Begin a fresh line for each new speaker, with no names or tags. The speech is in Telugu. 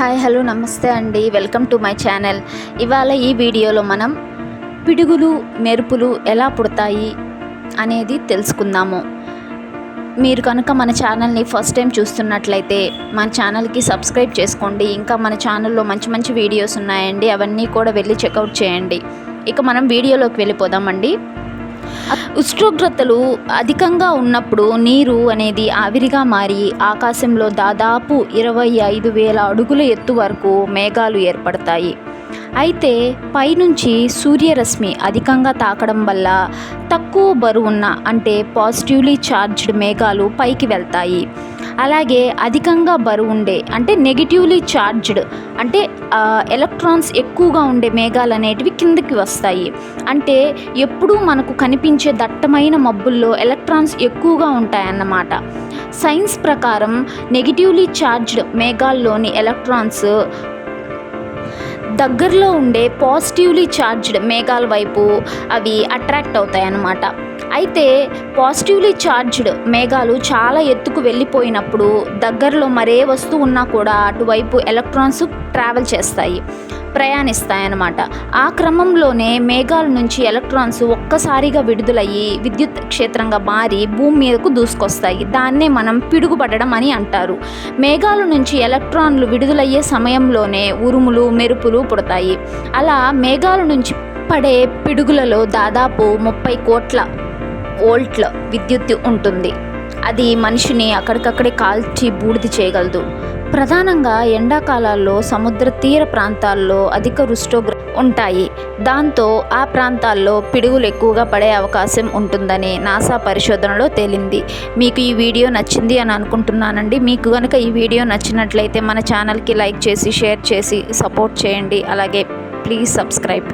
హాయ్ హలో నమస్తే అండి. Welcome to my channel. ఇవాళ ఈ వీడియోలో మనం పిడుగులు మెరుపులు ఎలా పుడతాయి అనేది తెలుసుకుందాము. మీరు కనుక మన ఛానల్ని ఫస్ట్ టైం చూస్తున్నట్లయితే మన ఛానల్కి సబ్స్క్రైబ్ చేసుకోండి. ఇంకా మన ఛానల్లో మంచి మంచి వీడియోస్ ఉన్నాయండి. అవన్నీ కూడా వెళ్ళి చెక్అవుట్ చేయండి. ఇక మనం వీడియోలోకి వెళ్ళిపోదామండి. ఉష్ణోగ్రతలు అధికంగా ఉన్నప్పుడు నీరు అనేది ఆవిరిగా మారి ఆకాశంలో దాదాపు ఇరవై ఐదు వేల అడుగుల ఎత్తు వరకు మేఘాలు ఏర్పడతాయి. అయితే పైనుంచి సూర్యరశ్మి అధికంగా తాకడం వల్ల తక్కువ బరువున్న అంటే పాజిటివ్లీ ఛార్జ్డ్ మేఘాలు పైకి వెళ్తాయి. అలాగే అధికంగా బరువు ఉండే అంటే నెగిటివ్లీ ఛార్జ్డ్ అంటే ఎలక్ట్రాన్స్ ఎక్కువగా ఉండే మేఘాలు అనేటివి కిందకి వస్తాయి. అంటే ఎప్పుడూ మనకు కనిపించే దట్టమైన మబ్బుల్లో ఎలక్ట్రాన్స్ ఎక్కువగా ఉంటాయన్నమాట. సైన్స్ ప్రకారం నెగిటివ్లీ ఛార్జ్డ్ మేఘాల్లోని ఎలక్ట్రాన్స్ దగ్గరలో ఉండే పాజిటివ్లీ ఛార్జ్డ్ మేఘాల వైపు అవి అట్రాక్ట్ అవుతాయన్నమాట. అయితే పాజిటివ్లీ ఛార్జ్డ్ మేఘాలు చాలా ఎత్తుకు వెళ్ళిపోయినప్పుడు దగ్గరలో మరే వస్తువు ఉన్నా కూడా అటువైపు ఎలక్ట్రాన్స్ ట్రావెల్ చేస్తాయి ప్రయాణిస్తాయన్నమాట. ఆ క్రమంలోనే మేఘాల నుంచి ఎలక్ట్రాన్స్ ఒక్కసారిగా విడుదలయ్యి విద్యుత్ క్షేత్రంగా మారి భూమి మీదకు దూసుకొస్తాయి. దాన్నే మనం పిడుగుపడడం అని అంటారు. మేఘాల నుంచి ఎలక్ట్రాన్లు విడుదలయ్యే సమయంలోనే ఉరుములు మెరుపులు పుడతాయి అలా మేఘాల నుంచి పడే పిడుగులలో దాదాపు ముప్పై కోట్ల వోల్ట్ల విద్యుత్ ఉంటుంది. అది మనిషిని అక్కడికక్కడే కాల్చి బూడిద చేయగలదు. ప్రధానంగా ఎండాకాలాల్లో సముద్ర తీర ప్రాంతాల్లో అధిక రుష్టోగ్ర ఉంటాయి. దాంతో ఆ ప్రాంతాల్లో పిడుగులు ఎక్కువగా పడే అవకాశం ఉంటుందని నాసా పరిశోధనలో తేలింది. మీకు ఈ వీడియో నచ్చింది అని అనుకుంటున్నానండి. మీకు కనుక ఈ వీడియో నచ్చినట్లయితే మన ఛానల్కి లైక్ చేసి షేర్ చేసి సపోర్ట్ చేయండి. అలాగే ప్లీజ్ సబ్స్క్రైబ్.